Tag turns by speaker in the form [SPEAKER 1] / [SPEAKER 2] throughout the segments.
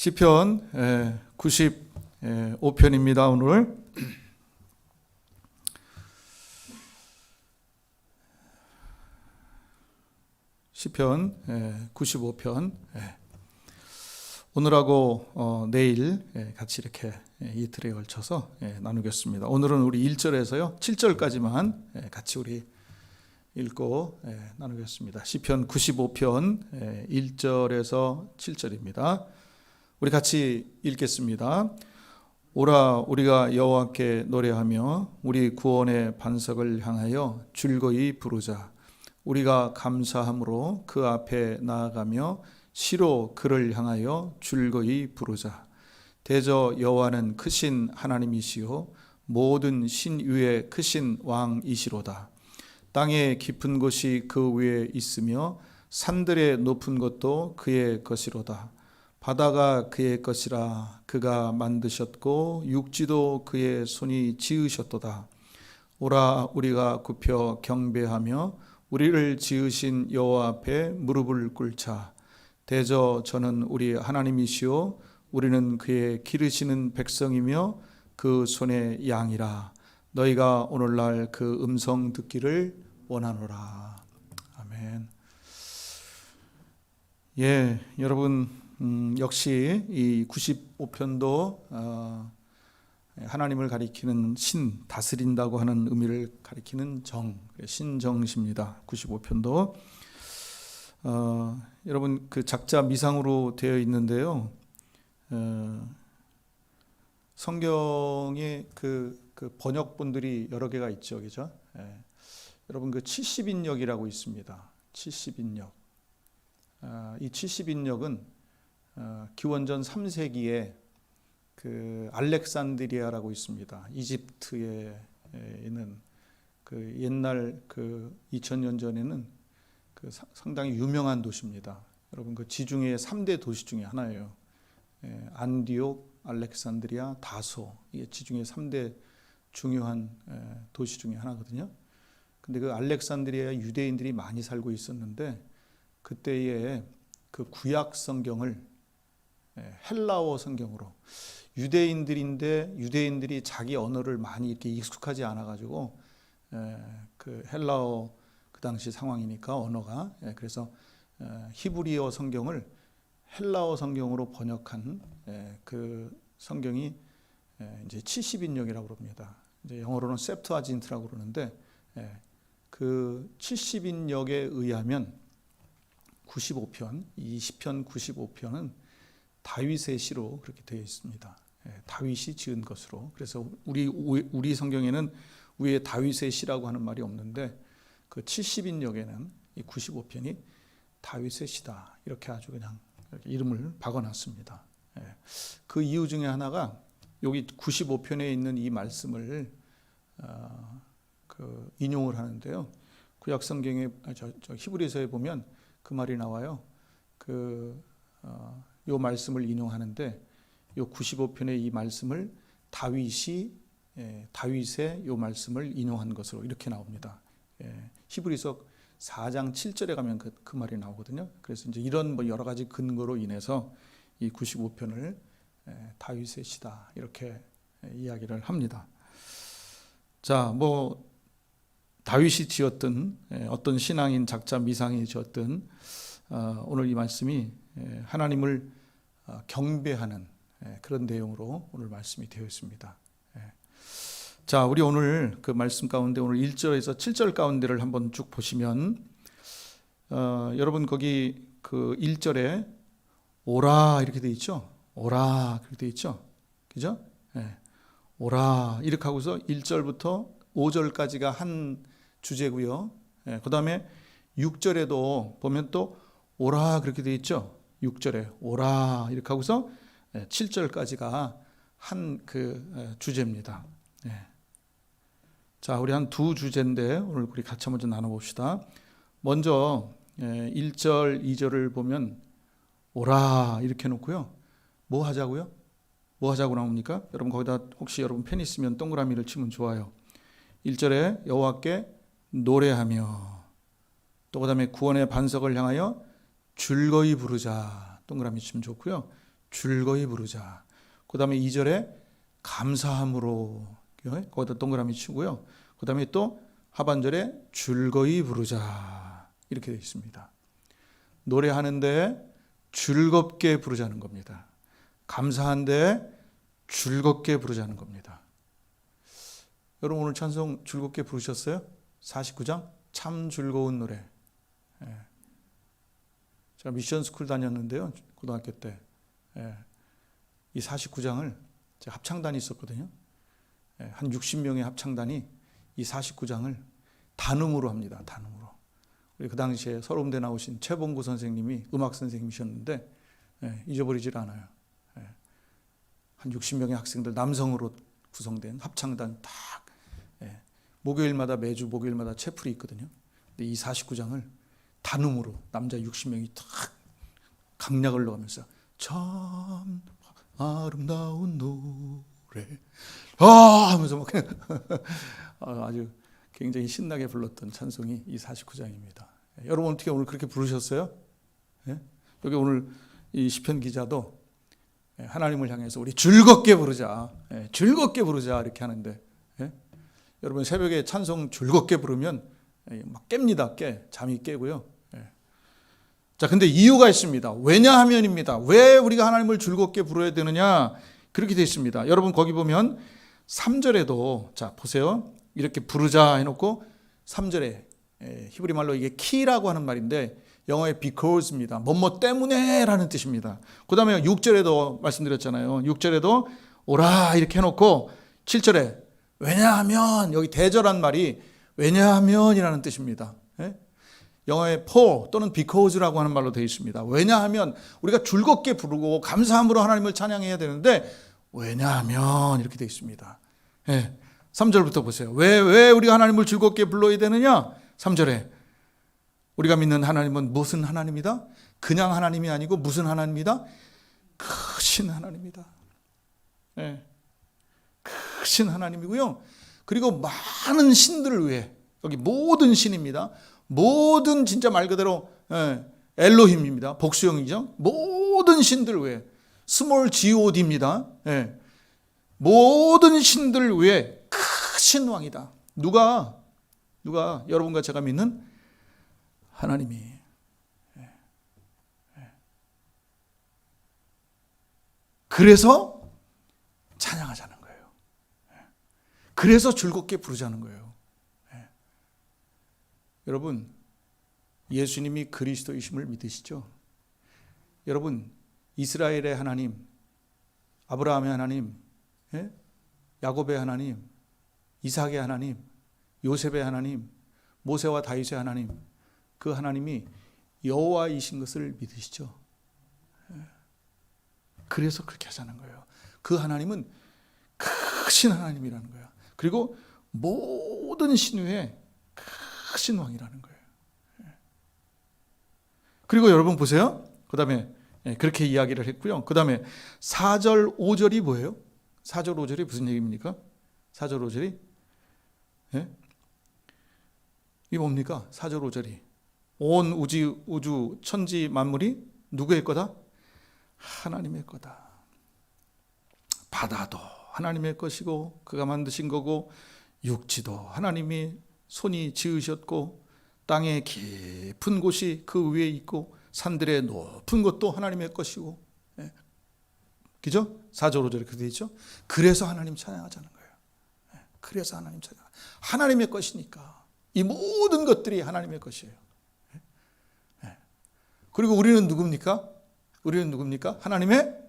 [SPEAKER 1] 시편 95편입니다. 오늘 시편 95편 오늘하고 어, 내일 예, 같이 이렇게 예, 이틀에 걸쳐서 예, 나누겠습니다. 오늘은 우리 1절에서요 7절까지만 같이 우리 읽고 나누겠습니다. 시편 95편 1절에서 7절입니다. 우리 같이 읽겠습니다. 오라 우리가 여호와께 노래하며 우리 구원의 반석을 향하여 즐거이 부르자. 우리가 감사함으로 그 앞에 나아가며 시로 그를 향하여 즐거이 부르자. 대저 여호와는 크신 하나님이시요 모든 신 위에 크신 왕이시로다. 땅의 깊은 곳이 그 위에 있으며 산들의 높은 것도 그의 것이로다. 바다가 그의 것이라 그가 만드셨고 육지도 그의 손이 지으셨도다. 오라 우리가 굽혀 경배하며 우리를 지으신 여호와 앞에 무릎을 꿇자. 대저 저는 우리 하나님이시요 우리는 그의 기르시는 백성이며 그 손의 양이라. 너희가 오늘날 그 음성 듣기를 원하노라. 아멘. 예, 여러분 음, 역시 이 95편도 어, 하나님을 가리키는 신 다스린다고 하는 의미를 가리키는 정 신정시입니다. 95편도 어, 여러분 그 작자 미상으로 되어 있는데요. 어, 성경의 그, 그 번역본들이 여러 개가 있죠, 그죠? 예. 여러분 그 70인역이라고 있습니다. 70인역. 아, 이 70인역은 어, 기원전 3세기에 그 알렉산드리아라고 있습니다. 이집트에 있는 그 옛날 그 2000년 전에는 그 상당히 유명한 도시입니다. 여러분 그 지중해 3대 도시 중에 하나예요. 예, 안디옥, 알렉산드리아, 다소 이게 지중해 3대 중요한 도시 중에 하나거든요. 근데 그 알렉산드리아에 유대인들이 많이 살고 있었는데 그때에 그 구약 성경을 헬라어 성경으로 유대인들인데 유대인들이 자기 언어를 많이 이렇게 익숙하지 않아 가지고 그 헬라어 그 당시 상황이니까 언어가 그래서 히브리어 성경을 헬라어 성경으로 번역한 그 성경이 이제 70인역이라고 그럽니다. 이제 영어로는 septuagint라고 그러는데 그 70인역에 의하면 95편, 20편 95편은 다윗의 시로 그렇게 되어 있습니다. 다윗이 지은 것으로. 그래서 우리 우리 성경에는 위에 다윗의 시라고 하는 말이 없는데 그 70인역에는 이 95편이 다윗의 시다. 이렇게 아주 그냥 이렇게 이름을 박아 놨습니다. 그 이유 중에 하나가 여기 95편에 있는 이 말씀을 어, 그 인용을 하는데요. 구약 성경에 저, 저 히브리서에 보면 그 말이 나와요. 그 어, 요 말씀을 인용하는데 요 95편의 이 말씀을 다윗이 예, 다윗의 요 말씀을 인용한 것으로 이렇게 나옵니다. 예, 히브리서 4장 7절에 가면 그, 그 말이 나오거든요. 그래서 이제 이런 뭐 여러 가지 근거로 인해서 이 95편을 예, 다윗의 시다 이렇게 예, 이야기를 합니다. 자, 뭐 다윗이 지었던 예, 어떤 신앙인 작자 미상이 지었던 어, 오늘 이 말씀이 예, 하나님을 어, 경배하는 예, 그런 내용으로 오늘 말씀이 되어 있습니다. 자, 우리 오늘 그 말씀 가운데 오늘 1절에서 7절 가운데를 한번 쭉 보시면 어, 여러분 거기 그 1절에 오라 이렇게 돼 있죠. 오라 그렇게 돼 있죠. 그죠? 예. 오라 이렇게 하고서 1절부터 5절까지가 한 주제고요. 예. 그다음에 6절에도 보면 또 오라 그렇게 돼 있죠. 6절에 오라 이렇게 하고서 7절까지가 한 그 주제입니다. 예. 자, 우리 한 두 주제인데 오늘 우리 같이 먼저 나눠 봅시다. 먼저 1절, 2절을 보면 오라 이렇게 놓고요. 뭐 하자고요? 뭐 하자고 나옵니까? 여러분 거기다 혹시 여러분 펜 있으면 동그라미를 치면 좋아요. 1절에 여호와께 노래하며 또 그다음에 구원의 반석을 향하여 즐거이 부르자 동그라미 치면 좋고요. 즐거이 부르자. 그 다음에 2절에 감사함으로 거기다 동그라미 치고요. 그 다음에 또 하반절에 즐거이 부르자. 이렇게 되어 있습니다. 노래하는데 즐겁게 부르자는 겁니다. 감사한데 즐겁게 부르자는 겁니다. 여러분 오늘 찬송 즐겁게 부르셨어요? 49장 참 즐거운 노래. 예. 제가 미션 스쿨 다녔는데요. 고등학교 때. 예. 이 49장을 제가 합창단이 있었거든요. 예. 한 60명의 합창단이 이 49장을 단음으로 합니다. 단음으로. 우리 그 당시에 서울대 나오신 최봉구 선생님이 음악 선생님이셨는데 예. 잊어버리질 않아요. 예. 한 60명의 학생들 남성으로 구성된 합창단 딱 예. 목요일마다 매주 목요일마다 채플이 있거든요. 근데 이 49장을 단음으로 남자 60명이 탁 강약을 넣으면서 참 아름다운 노래 아 하면서 막 아, 아주 굉장히 신나게 불렀던 찬송이 이 49장입니다. 여러분 어떻게 오늘 그렇게 부르셨어요? 예? 여기 오늘 이 시편 기자도 예, 하나님을 향해서 우리 즐겁게 부르자, 예, 즐겁게 부르자 이렇게 하는데 예? 여러분 새벽에 찬송 즐겁게 부르면 예, 막 깹니다, 깨 잠이 깨고요. 예. 자, 근데 이유가 있습니다. 왜냐하면입니다. 왜 우리가 하나님을 즐겁게 부르어야 되느냐? 그렇게 되어 있습니다. 여러분 거기 보면 3절에도 자 보세요. 이렇게 부르자 해 놓고 3절에 예, 히브리 말로 이게 키라고 하는 말인데 영어의 because입니다. 뭐뭐 때문에라는 뜻입니다. 그 다음에 6절에도 말씀드렸잖아요. 6절에도 오라 이렇게 해 놓고 7절에 왜냐하면 여기 대절한 말이 왜냐하면이라는 뜻입니다. 예? 영어의 for 또는 because라고 하는 말로 되어 있습니다. 왜냐하면 우리가 즐겁게 부르고 감사함으로 하나님을 찬양해야 되는데 왜냐하면 이렇게 되어 있습니다. 예. 3절부터 보세요. 왜, 왜 우리가 하나님을 즐겁게 불러야 되느냐? 3절에 우리가 믿는 하나님은 무슨 하나님이다? 그냥 하나님이 아니고 무슨 하나님이다? 크신 하나님이다. 예. 크신 하나님이고요. 그리고 많은 신들을 위해 여기 모든 신입니다. 모든 진짜 말 그대로 예, 엘로힘입니다. 복수형이죠. 모든 신들을 위해 스몰 god입니다. 예. 모든 신들을 위해 크신 왕이다. 누가 누가 여러분과 제가 믿는 하나님이 예. 예. 그래서 찬양하자는. 그래서 즐겁게 부르자는 거예요. 여러분 예수님이 그리스도이심을 믿으시죠? 여러분 이스라엘의 하나님, 아브라함의 하나님, 예? 야곱의 하나님, 이삭의 하나님, 요셉의 하나님, 모세와 다윗의 하나님, 그 하나님이 여호와이신 것을 믿으시죠. 예. 그래서 그렇게 하자는 거예요. 그 하나님은 크신 하나님이라는 거야. 그리고 모든 신유의 크신 왕이라는 거예요. 예. 그리고 여러분 보세요. 그 다음에 예, 그렇게 이야기를 했고요. 그 다음에 4절, 5절이 뭐예요? 4절, 5절이 무슨 얘기입니까? 4절, 5절이 예? 이 뭡니까? 4절, 5절이 온 우주, 우주, 천지 만물이 누구의 거다? 하나님의 거다. 바다도 하나님의 것이고 그가 만드신 거고 육지도 하나님이 손이 지으셨고 땅의 깊은 곳이 그 위에 있고 산들의 높은 것도 하나님의 것이고 예. 그죠? 4절 5절에 그렇게 되어 있죠. 그래서 하나님 찬양하자는 거예요. 예. 그래서 하나님 찬양. 하나님의 것이니까 이 모든 것들이 하나님의 것이에요. 예. 예. 그리고 우리는 누굽니까? 우리는 누굽니까? 하나님의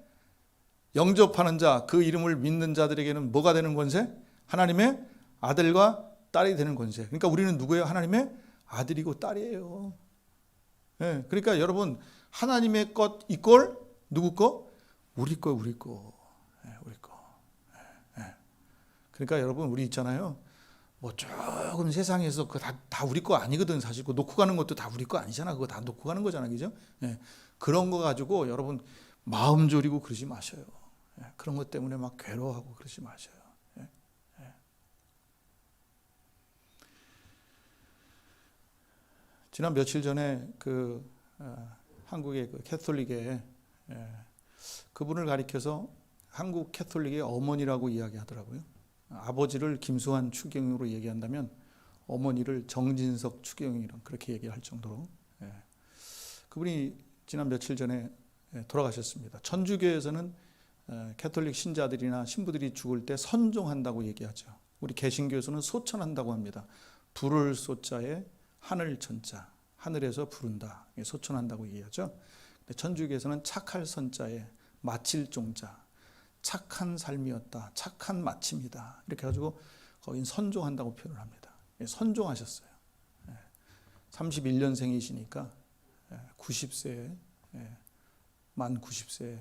[SPEAKER 1] 영접하는 자, 그 이름을 믿는 자들에게는 뭐가 되는 권세? 하나님의 아들과 딸이 되는 권세. 그러니까 우리는 누구예요? 하나님의 아들이고 딸이에요. 예, 그러니까 여러분 하나님의 것 이꼴 누구 거? 우리 거, 우리 거, 예, 우리 거. 예, 예. 그러니까 여러분 우리 있잖아요. 뭐 조금 세상에서 그 다 다 우리 거 아니거든 사실 그 놓고 가는 것도 다 우리 거 아니잖아. 그거 다 놓고 가는 거잖아, 그죠? 예, 그런 거 가지고 여러분 마음 졸이고 그러지 마셔요. 예, 그런 것 때문에 막 괴로워하고 그러지 마셔요. 예, 예. 지난 며칠 전에 그 어, 한국의 그 캐톨릭의 예, 그 그분을 가리켜서 한국 캐톨릭의 어머니라고 이야기하더라고요. 아버지를 김수환 추경으로 얘기한다면 어머니를 정진석 추경이랑 그렇게 얘기할 정도로 예. 그분이 지난 며칠 전에 예, 돌아가셨습니다. 천주교에서는 에, 캐톨릭 신자들이나 신부들이 죽을 때 선종한다고 얘기하죠. 우리 개신교에서는 소천한다고 합니다. 부를 소자에 하늘 천자, 하늘에서 부른다. 소천한다고 얘기하죠. 천주교에서는 착할 선자에 마칠 종자, 착한 삶이었다, 착한 마침이다. 이렇게 해가지고 거긴 선종한다고 표현을 합니다. 예, 선종하셨어요. 31년생이시니까 90세에 만 90세에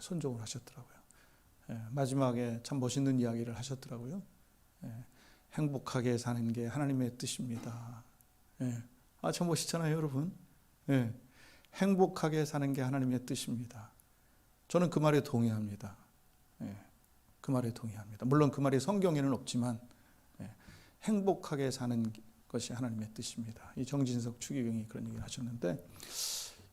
[SPEAKER 1] 선종을 하셨더라고요. 예, 마지막에 참 멋있는 이야기를 하셨더라고요. 예, 행복하게 사는 게 하나님의 뜻입니다. 예, 아, 참 멋있잖아요, 여러분. 예, 행복하게 사는 게 하나님의 뜻입니다. 저는 그 말에 동의합니다. 예, 그 말에 동의합니다. 물론 그 말이 성경에는 없지만 예, 행복하게 사는 것이 하나님의 뜻입니다. 이 정진석 추기경이 그런 얘기를 하셨는데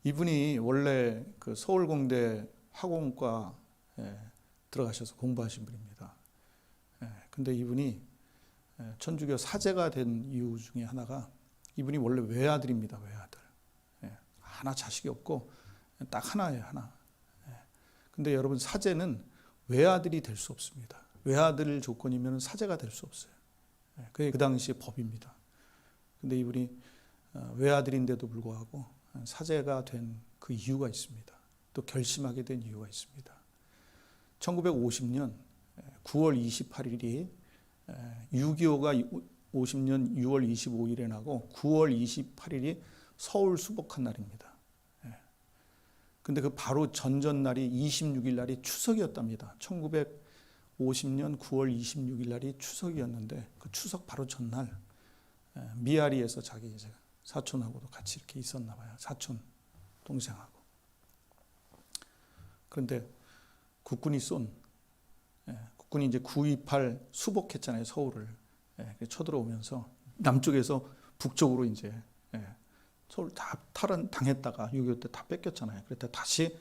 [SPEAKER 1] 이분이 원래 그 서울공대 화공과 에, 들어가셔서 공부하신 분입니다. 에, 근데 이분이 에, 천주교 사제가 된 이유 중에 하나가 이분이 원래 외아들입니다. 외아들. 에, 하나 자식이 없고 딱 하나예요. 하나. 에, 근데 여러분 사제는 외아들이 될 수 없습니다. 외아들 조건이면 사제가 될 수 없어요. 에, 그게 그 당시의 법입니다. 근데 이분이 어, 외아들인데도 불구하고 사제가 된 그 이유가 있습니다. 또 결심하게 된 이유가 있습니다. 1950년 9월 28일이 6.25가 50년 6월 25일에 나고 9월 28일이 서울 수복한 날입니다. 근데 그 바로 전전날이 26일 날이 추석이었답니다. 1950년 9월 26일 날이 추석이었는데 그 추석 바로 전날 미아리에서 자기 이제 사촌하고도 같이 이렇게 있었나 봐요. 사촌 동생하고. 그런데 국군이 쏜 예, 국군이 이제 928 수복했잖아요. 서울을 예, 쳐들어오면서 남쪽에서 북쪽으로 이제 예, 서울 다 탈환 당했다가 6.25 때 다 뺏겼잖아요. 그랬다 다시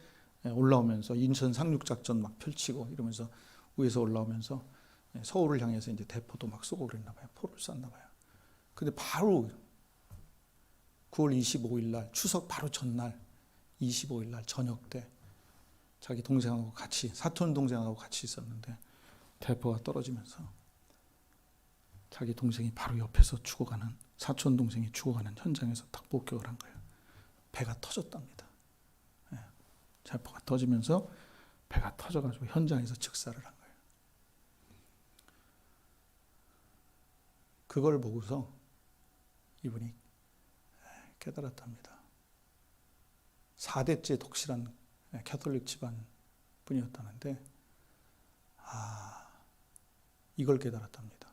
[SPEAKER 1] 예, 올라오면서 인천 상륙 작전 막 펼치고 이러면서 위에서 올라오면서 예, 서울을 향해서 이제 대포도 막 쏘고 그랬나 봐요. 포를 쐈나 봐요. 근데 바로 9월 25일 날 추석 바로 전날 25일 날 저녁 때 자기 동생하고 같이 사촌 동생하고 같이 있었는데 대포가 떨어지면서 자기 동생이 바로 옆에서 죽어가는 사촌 동생이 죽어가는 현장에서 딱 목격을 한 거예요. 배가 터졌답니다. 예. 대포가 터지면서 배가 터져가지고 현장에서 즉사를 한 거예요. 그걸 보고서 이분이 깨달았답니다. 4대째 독실한 캐톨릭 집안 분이었다는데, 아, 이걸 깨달았답니다.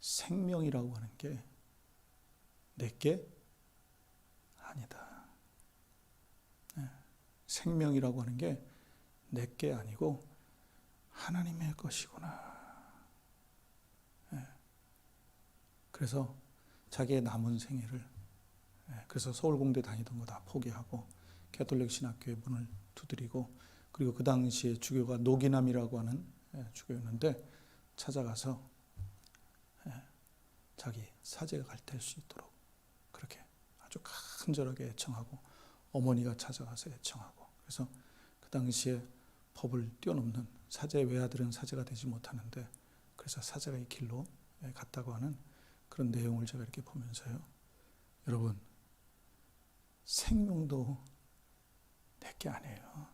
[SPEAKER 1] 생명이라고 하는 게 내게 아니다. 네. 생명이라고 하는 게 내게 아니고 하나님의 것이구나. 네. 그래서 자기의 남은 생애를 예, 그래서 서울공대 다니던 거 다 포기하고 캐톨릭 신학교에 문을 두드리고 그리고 그 당시에 주교가 노기남이라고 하는 예, 주교였는데 찾아가서 예, 자기 사제가 갈퇴할 수 있도록 그렇게 아주 간절하게 애청하고 어머니가 찾아가서 애청하고 그래서 그 당시에 법을 뛰어넘는 사제 외아들은 사제가 되지 못하는데 그래서 사제가 이 길로 갔다고 하는 그런 내용을 제가 이렇게 보면서요. 여러분 생명도 내게 아니에요.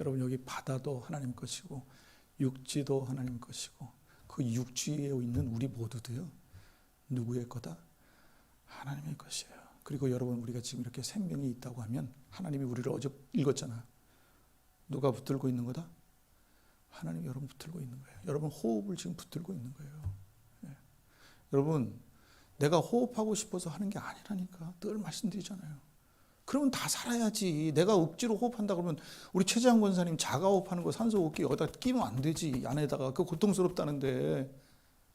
[SPEAKER 1] 여러분 여기 바다도 하나님 것이고 육지도 하나님 것이고 그 육지에 있는 우리 모두도요. 누구의 거다? 하나님의 것이에요. 그리고 여러분 우리가 지금 이렇게 생명이 있다고 하면 하나님이 우리를 어제 읽었잖아. 누가 붙들고 있는 거다? 하나님이 여러분 붙들고 있는 거예요. 여러분 호흡을 지금 붙들고 있는 거예요. 예. 여러분 내가 호흡하고 싶어서 하는 게 아니라니까 늘 말씀드리잖아요. 그러면 다 살아야지. 내가 억지로 호흡한다 그러면 우리 최재한 권사님 자가 호흡하는 거 산소 호흡기 여기다 끼면 안 되지. 안에다가 그 고통스럽다는데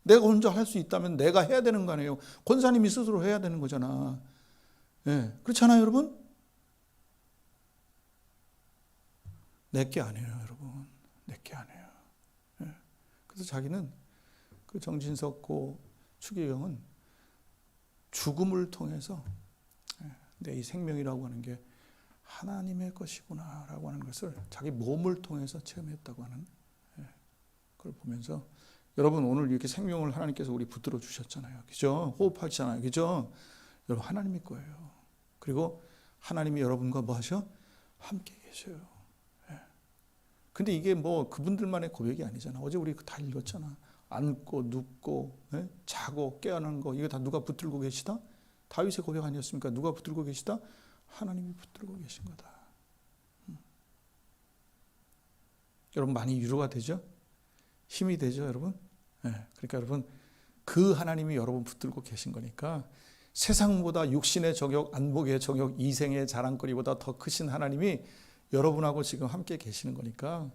[SPEAKER 1] 내가 혼자 할 수 있다면 내가 해야 되는 거 아니에요. 권사님이 스스로 해야 되는 거잖아. 예. 그렇잖아요, 여러분? 내게 아니에요, 여러분. 내게 아니에요. 예. 그래서 자기는 그 정진석 고 추기경은 죽음을 통해서 예, 내이 생명이라고 하는 게 하나님의 것이구나라고 하는 것을 자기 몸을 통해서 체험했다고 하는 예, 그걸 보면서 여러분 오늘 이렇게 생명을 하나님께서 우리 붙들어 주셨잖아요. 그죠? 호흡하시잖아요. 그죠? 여러분 하나님의 거예요. 그리고 하나님이 여러분과 뭐 하셔? 함께 계셔요. 예. 근데 이게 뭐 그분들만의 고백이 아니잖아. 어제 우리 다 읽었잖아. 앉고 눕고 예? 자고 깨어나는 거 이거 다 누가 붙들고 계시다? 다윗의 고백 아니었습니까? 누가 붙들고 계시다? 하나님이 붙들고 계신 거다. 음. 여러분 많이 위로가 되죠? 힘이 되죠, 여러분? 예. 그러니까 여러분 그 하나님이 여러분 붙들고 계신 거니까 세상보다 육신의 정욕, 안목의 정욕, 이생의 자랑거리보다 더 크신 하나님이 여러분하고 지금 함께 계시는 거니까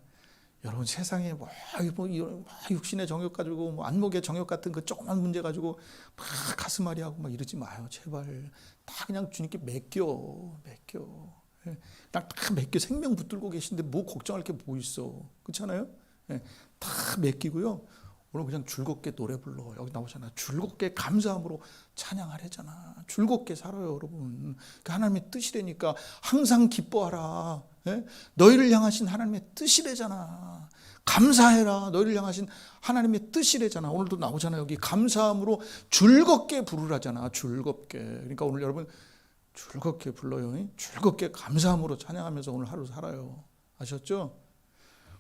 [SPEAKER 1] 여러분 세상에 뭐, 뭐 이런 막 육신의 정욕 가지고 뭐 안목의 정욕 같은 그 조그만 문제 가지고 막 가슴앓이하고 막 이러지 마요. 제발. 다 그냥 주님께 맡겨. 맡겨. 예. 그냥 다 맡겨. 생명 붙들고 계신데 뭐 걱정할 게 뭐 있어. 그렇잖아요? 예. 다 맡기고요. 오늘 그냥 즐겁게 노래 불러. 여기 나오잖아. 즐겁게 감사함으로 찬양하래잖아. 즐겁게 살아요 여러분. 그 하나님의 뜻이라니까 항상 기뻐하라. 예? 너희를 향하신 하나님의 뜻이래잖아. 감사해라. 너희를 향하신 하나님의 뜻이래잖아. 오늘도 나오잖아. 여기 감사함으로 즐겁게 부르라잖아. 즐겁게. 그러니까 오늘 여러분 즐겁게 불러요. 예? 즐겁게 감사함으로 찬양하면서 오늘 하루 살아요. 아셨죠?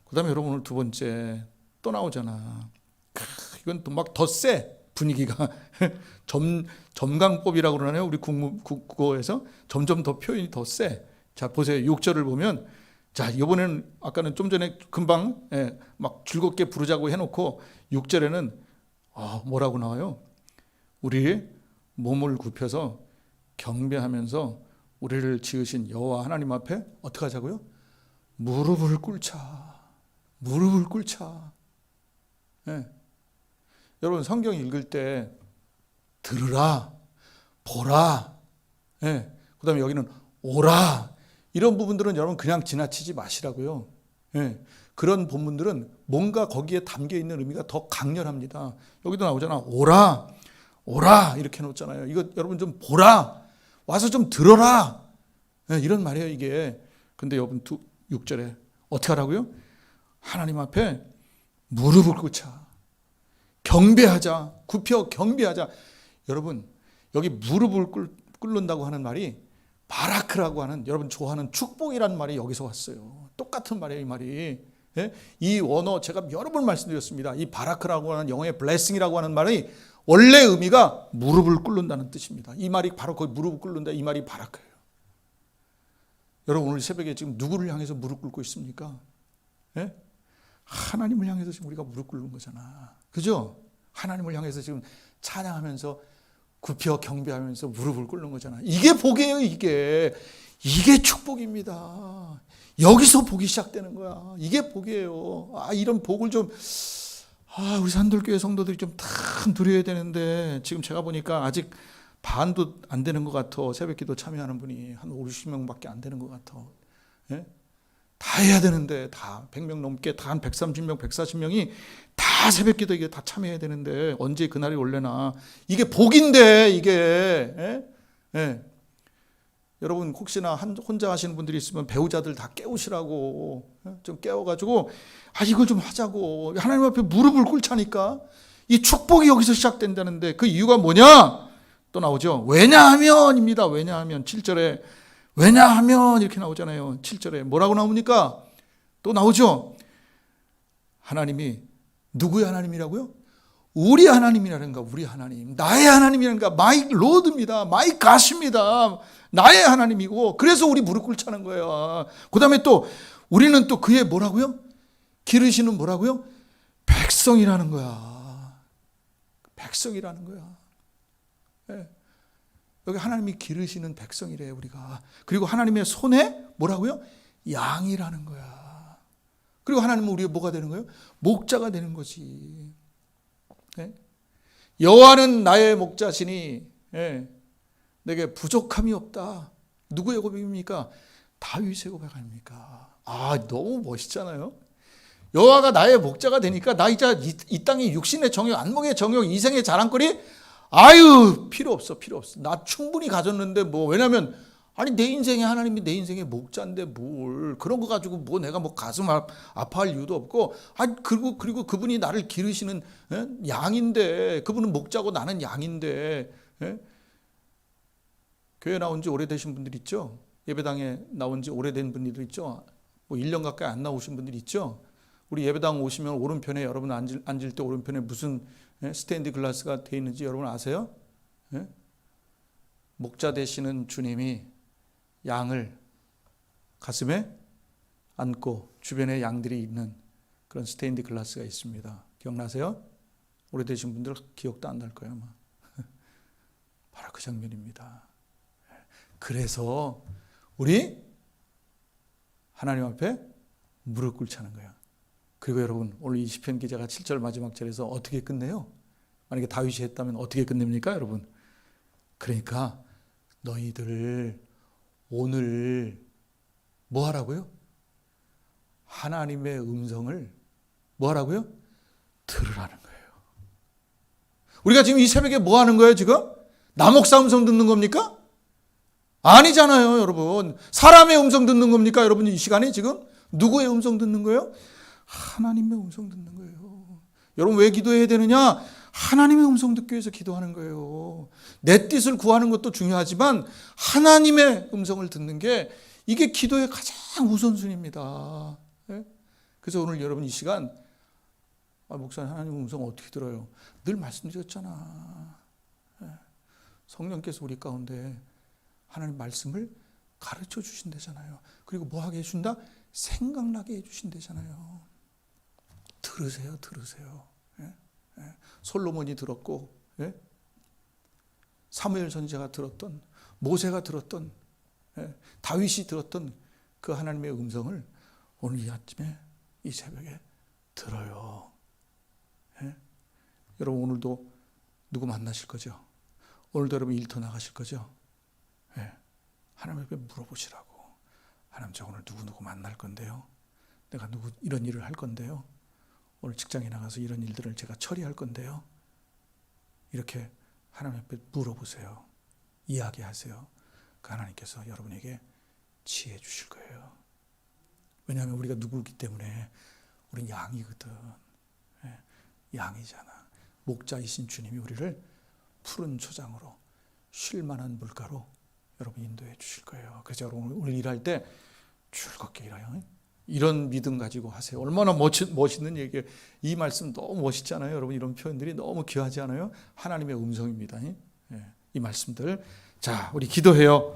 [SPEAKER 1] 그 다음에 여러분 오늘 두 번째 또 나오잖아. 크, 이건 또 막 더 세 분위기가. 점 점강법이라고 그러나요? 우리 국무 국어에서? 점점 더 표현이 더 세. 자 보세요. 6절을 보면 자 이번에는 아까는 좀 전에 금방 예, 막 즐겁게 부르자고 해놓고 6절에는 어, 뭐라고 나와요? 우리 몸을 굽혀서 경배하면서 우리를 지으신 여호와 하나님 앞에 어떻게 하자고요? 무릎을 꿇자. 무릎을 꿇자. 예. 여러분 성경 읽을 때 들으라, 보라, 예. 그다음에 여기는 오라 이런 부분들은 여러분 그냥 지나치지 마시라고요. 예. 그런 본문들은 뭔가 거기에 담겨 있는 의미가 더 강렬합니다. 여기도 나오잖아. 오라, 오라 이렇게 해놓잖아요. 이거 여러분 좀 보라, 와서 좀 들어라. 예, 이런 말이에요 이게. 근데 여러분 두 6절에 어떻게 하라고요? 하나님 앞에 무릎을 꿇자. 경배하자. 굽혀 경배하자. 여러분, 여기 무릎을 꿇, 꿇는다고 하는 말이 바라크라고 하는 여러분 좋아하는 축복이라는 말이 여기서 왔어요. 똑같은 말이에요, 이 말이. 예? 이 원어 제가 여러 번 말씀드렸습니다. 이 바라크라고 하는 영어의 blessing이라고 하는 말이 원래 의미가 무릎을 꿇는다는 뜻입니다. 이 말이 바로 거기 무릎을 꿇는다. 이 말이 바라크예요. 여러분 오늘 새벽에 지금 누구를 향해서 무릎 꿇고 있습니까? 예? 하나님을 향해서 지금 우리가 무릎 꿇는 거잖아. 그죠? 하나님을 향해서 지금 찬양하면서 굽혀 경배하면서 무릎을 꿇는 거잖아. 이게 복이에요, 이게. 이게 축복입니다. 여기서 복이 시작되는 거야. 이게 복이에요. 아, 이런 복을 좀, 아, 우리 산돌교회 성도들이 좀 다 누려야 되는데, 지금 제가 보니까 아직 반도 안 되는 것 같아. 새벽 기도 참여하는 분이 한 5, 60명 밖에 안 되는 것 같아. 예? 다 해야 되는데 다 100명 넘게 다 한 130명, 140명이 다 새벽 기도 이게 다 참여해야 되는데 언제 그날이 올래나. 이게 복인데 이게. 예? 예. 여러분 혹시나 한, 혼자 하시는 분들이 있으면 배우자들 다 깨우시라고 예? 좀 깨워가지고 아 이걸 좀 하자고. 하나님 앞에 무릎을 꿇자니까. 이 축복이 여기서 시작된다는데 그 이유가 뭐냐? 또 나오죠. 왜냐하면입니다. 왜냐하면 7절에 왜냐하면 이렇게 나오잖아요. 7절에 뭐라고 나옵니까? 또 나오죠. 하나님이 누구의 하나님이라고요? 우리 하나님이라는가? 우리 하나님. 나의 하나님이라는가? 마이 로드입니다. 마이 가십니다. 나의 하나님이고. 그래서 우리 무릎 꿇자는 거예요. 그 다음에 또 우리는 또 그의 뭐라고요? 기르시는 뭐라고요? 백성이라는 거야. 백성이라는 거야. 네. 여기 하나님이 기르시는 백성이래요, 우리가. 그리고 하나님의 손에 뭐라고요? 양이라는 거야. 그리고 하나님은 우리가 뭐가 되는 거예요? 목자가 되는 거지. 네? 여호와는 나의 목자시니 네. 내게 부족함이 없다. 누구의 고백입니까? 다윗의 고백 아닙니까? 아, 너무 멋있잖아요. 여호와가 나의 목자가 되니까 나 이제 이, 이 땅의 육신의 정욕, 안목의 정욕, 이생의 자랑거리 아유 필요 없어 필요 없어. 나 충분히 가졌는데 뭐 왜냐면 아니 내 인생에 하나님이 내 인생의 목자인데 뭘 그런 거 가지고 뭐 내가 뭐 가슴 아, 아파할 이유도 없고 아 그리고 그리고 그분이 나를 기르시는 예? 양인데 그분은 목자고 나는 양인데 예? 교회 나온 지 오래되신 분들 있죠? 예배당에 나온 지 오래된 분들 있죠? 뭐 1년 가까이 안 나오신 분들 있죠? 우리 예배당 오시면 오른편에 여러분 앉을, 앉을 때 오른편에 무슨 예? 스탠드 글라스가 돼 있는지 여러분 아세요? 예? 목자 되시는 주님이 양을 가슴에 안고 주변에 양들이 있는 그런 스테인드 글라스가 있습니다. 기억나세요? 오래되신 분들 기억도 안 날 거예요, 아마. 바로 그 장면입니다. 그래서 우리 하나님 앞에 무릎 꿇자는 거야. 그리고 여러분 오늘 이 시편 기자가 7절 마지막 절에서 어떻게 끝내요? 만약에 다윗이 했다면 어떻게 끝냅니까, 여러분? 그러니까 너희들 오늘 뭐 하라고요? 하나님의 음성을 뭐 하라고요? 들으라는 거예요. 우리가 지금 이 새벽에 뭐 하는 거예요, 지금? 남옥사 음성 듣는 겁니까? 아니잖아요, 여러분. 사람의 음성 듣는 겁니까, 여러분? 이 시간에 지금? 누구의 음성 듣는 거예요? 하나님의 음성 듣는 거예요. 여러분, 왜 기도해야 되느냐? 하나님의 음성 듣기 위해서 기도하는 거예요. 내 뜻을 구하는 것도 중요하지만 하나님의 음성을 듣는 게 이게 기도의 가장 우선순위입니다. 예? 그래서 오늘 여러분 이 시간 아, 목사님 하나님 음성 어떻게 들어요? 늘 말씀드렸잖아. 예. 성령께서 우리 가운데 하나님 말씀을 가르쳐 주신다잖아요. 그리고 뭐 하게 해준다? 생각나게 해주신다잖아요. 들으세요, 들으세요. 예? 예. 솔로몬이 들었고, 예? 사무엘 선지자가 들었던, 모세가 들었던, 예? 다윗이 들었던 그 하나님의 음성을 오늘 이 아침에 이 새벽에 들어요. 예? 여러분 오늘도 누구 만나실 거죠? 오늘도 여러분 일터 나가실 거죠? 예. 하나님 앞에 물어보시라고. 하나님 저 오늘 누구 누구 만날 건데요. 내가 누구 이런 일을 할 건데요. 오늘 직장에 나가서 이런 일들을 제가 처리할 건데요. 이렇게 하나님 앞에 물어보세요. 이야기하세요. 그 하나님께서 여러분에게 지혜 주실 거예요. 왜냐하면 우리가 누구기 때문에 우린 양이거든. 예, 양이잖아. 목자이신 주님이 우리를 푸른 초장으로 쉴 만한 물가로 여러분 인도해 주실 거예요. 그래서 여러분 오늘 일할 때 즐겁게 일해요. 이런 믿음 가지고 하세요. 얼마나 멋있, 멋있는 얘기예요. 이 말씀 너무 멋있잖아요. 여러분 이런 표현들이 너무 귀하지 않아요? 하나님의 음성입니다. 예, 이 말씀들. 자, 우리 기도해요.